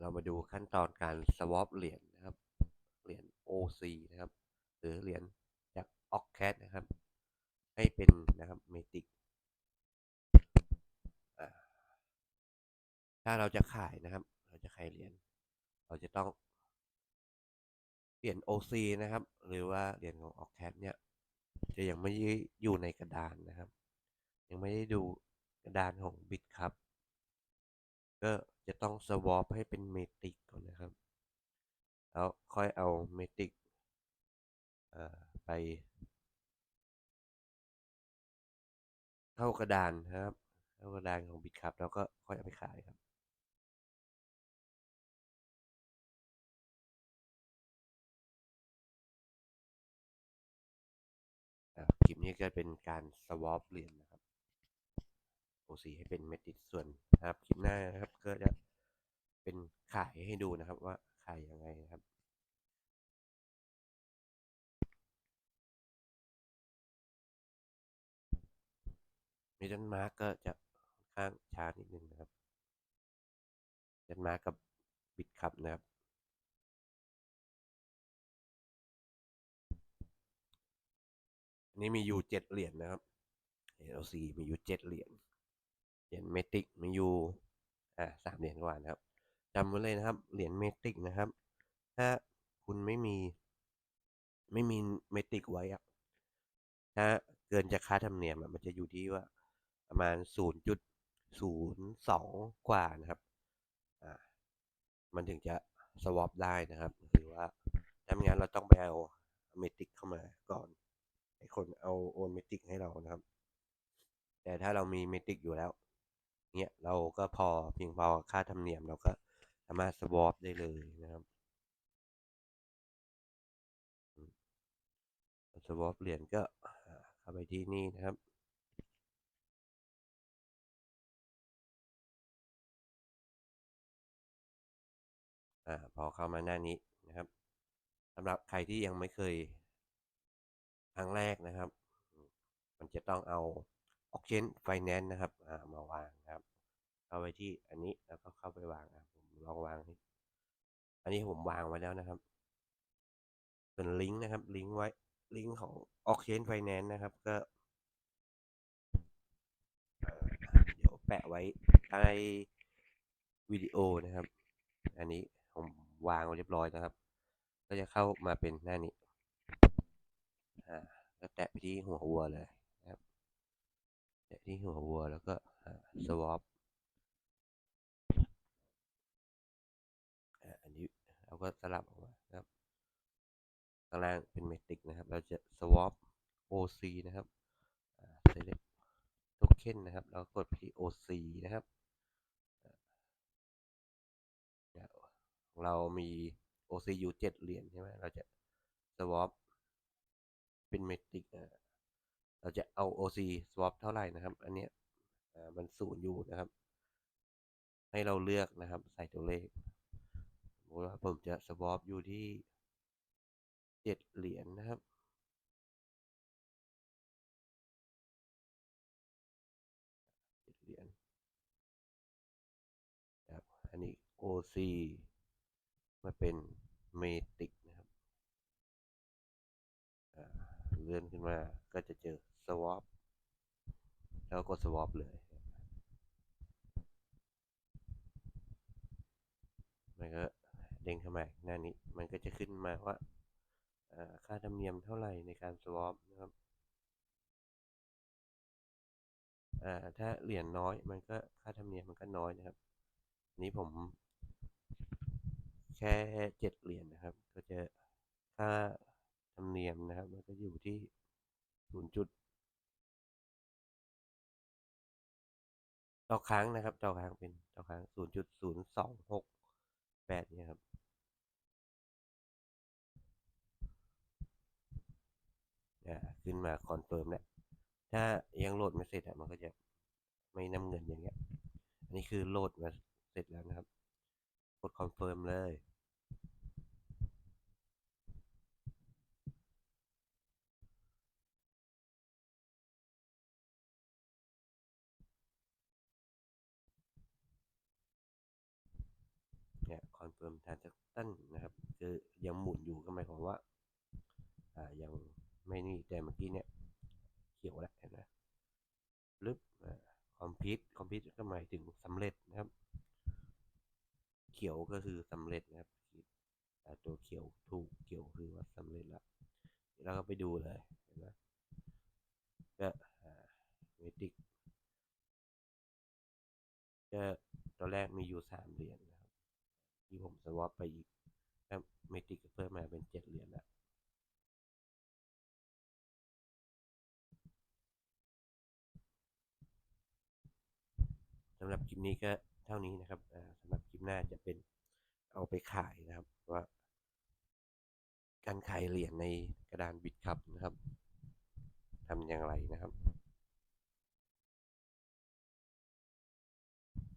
เรามาดูขั้นตอนการ swap เหรียญนะครับ เหรียญ OC นะครับ หรือเหรียญจาก o c c a t นะครับ ให้เป็นนะครับ Matic ถ้าเราจะขายนะครับ เราจะขายเหรียญ เราจะต้องเหรียญ OC นะครับ หรือว่าเหรียญของ o c c a t เนี่ย จะยังไม่อยู่ในกระดานนะครับ ยังไม่ได้ดูกระดานของ Bit ครับก็ จะต้อง swap ให้เป็น Matic ก่อนนะครับ แล้วค่อยเอา Matic อ่าไปเข้ากระดานครับเข้ากระดานของ Bit ครับแล้วก็ค่อยเอาไปขายครับ คลิปนี้ก็เป็นการ swap เหรียญนะครับ OC ให้เป็นเมติดส่วนนะครับคลิปหน้านะครับก็จะ เป็นขายให้ดูนะครับว่าขายยังไงนะครับมีดันมาร์กก็จะค่อนข้างช้านิดนึงนะครับดันมาร์กกับบิดคับนะครับอันนี้มีอยู่เจ็ดเหรียญนะครับ LC มีอยู่เจ็ดเหรียญ เหรียญเมติกมีอยู่อ่าสามเหรียญกว่านะครับ จำไว้เลยนะครับ เหรียญเมติกนะครับ ถ้าคุณไม่มี ไม่มีเมติกไว้อะถ้าเกินจากค่าธรรมเนียมอะมันจะอยู่ที่ว่าประมาณ 0.02 กว่านะครับอ่ามันถึงจะสวอปได้นะครับคือว่าถ้าไม่งั้นเราต้องไปเอาเมติกเข้ามาก่อนให้คนเอาโอนเมติกให้เรานะครับ แต่ถ้าเรามีเมติกอยู่แล้ว เนี่ยเราก็พอเพียงพอค่าธรรมเนียมเราก็ สามารถสวอปได้เลยนะครับสวอปเหรียญก็เข้าไปที่นี่นะครับอพอเข้ามาหน้านี้นะครับสำหรับใครที่ยังไม่เคยครั้งแรกนะครับ มันจะต้องเอา Auction Finance นะครับมาวางครับ เข้าไปที่อันนี้แล้วก็เข้าไปวางอะผม ลองวางอันนี้ผมวางไว้แล้วนะครับส่วนลิงก์นะครับ ลิงก์ไว้ ลิงก์ของ Auction Finance นะครับ ก็เดี๋ยวแปะไว้ใต้วิดีโอนะครับ อันนี้ผมวางไว้เรียบร้อยนะครับ ก็จะเข้ามาเป็นหน้านี้อ่าก็แตะไปที่หัววัวเลยนะครับ แตะที่หัววัวแล้วก็ swap อันาก็สลับออกมาครับข้างล่างเป็นเมติกนะครับ เราจะ swap OC นะครับ select token นะครับแล้วกดไปที่ OC นะครับ เรามี OC อยู่เจ็ดเหรียญใช่ไหมเราจะ swap เป็นเมติกเราจะเอา OC swap เท่าไหร่นะครับ อันเนี้ยมันศูนย์อยู่นะครับ ให้เราเลือกนะครับ ใส่ตัวเลข ว่าผมจะ swap อยู่ที่เจ็ดเหรียญนะครับเจ็ดเหรียญครับ อันนี้ OC มาเป็นเมติกนะครับเลื่อนขึ้นมาก็จะเจอ swap แล้วก็ swap เลยมันก็เด้งเข้ามาหน้านี้ มันก็จะขึ้นมาว่าค่าธรรมเนียมเท่าไหร่ในการ swap นะครับถ้าเหรียญน้อยมันก็ค่าธรรมเนียมมันก็น้อยนะครับ นี้ผม แค่เจ็ดเหรียญนะครับ ก็จะค่าธรรมเนียมนะครับ มันก็อยู่ที่ศูนย์จุดต่อครั้งนะครับ ต่อครั้งเป็นต่อครั้งศูนย์จุดศูนย์สองหกแปดเนี่ยครับขึ้น มาคอนเฟิร์มแล้วถ้ายังโหลดไม่เสร็จอะมันก็จะไม่นำเงินอย่างเงี้ย อันนี้คือโหลดมาเสร็จแล้วนะครับ กดคอนเฟิร์มเลย เนี่ยคอนเฟิร์มทาน a c t ั o นนะครับ คือยังหมุนอยู่ก็หมายความว่า อ่า ยัง ไม่นี่แต่เมื่อกี้เนี่ยเขียวแล้วเห็นไหมลึบคอมพิวต์คอมพิวต์ก็หมายถึงสำเร็จนะครับ เขียวก็คือสำเร็จนะครับอ่ตัวเขียวถูกเขียวคือว่าสำเร็จแล้วเราก็ไปดูเลยเห็นไหมก็เมติกก็ตอนแรกมีอยู่สามเหรียญนะครับที่ผมสวอปไปอีกแล้วเมติกเพิ่มมาเป็นเจ็ดเหรียญแล้วำหรับคลิปนี้ก็เท่านี้นะครับอ่าสำหรับคลิปหน้าจะเป็นเอาไปขายนะครับว่า การขายเหรียญในกระดานบิตคับนะครับทำอย่างไรนะครับ